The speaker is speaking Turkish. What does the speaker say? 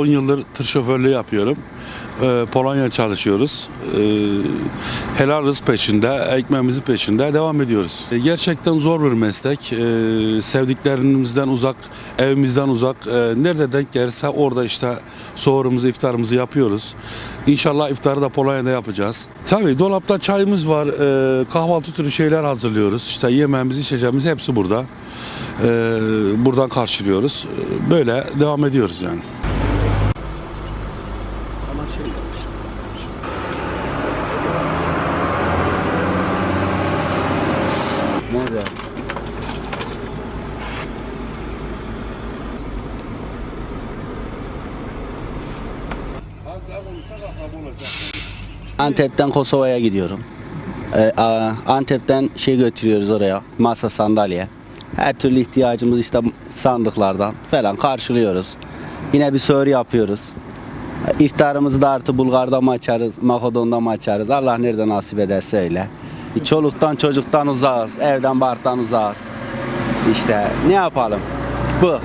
10 yıldır tır şoförlüğü yapıyorum. Ee, Polonya çalışıyoruz. Ee, helal rızk peşinde, ekmeğimizin peşinde devam ediyoruz. Ee, Gerçekten zor bir meslek. Ee, Sevdiklerimizden uzak, evimizden uzak. Ee, Nerede denk gelirse orada işte soğurumuzu, iftarımızı yapıyoruz. İnşallah iftarı da Polonya'da yapacağız. Tabii dolapta çayımız var, ee, kahvaltı türü şeyler hazırlıyoruz. İşte yemeğimiz, içeceğimiz hepsi burada. Ee, Buradan karşılıyoruz. Ee, Böyle devam ediyoruz yani. Antep'ten Kosova'ya gidiyorum. Ee, Antep'ten şey götürüyoruz oraya, masa sandalye. Her türlü ihtiyacımız işte sandıklardan falan karşılıyoruz. Yine bir sör yapıyoruz. İftarımızı da artı Bulgar'da mı açarız, Makedon'da mı açarız? Allah nerede nasip ederse öyle. Çoluktan çocuktan uzağız, evden barktan uzağız. İşte ne yapalım? Bu.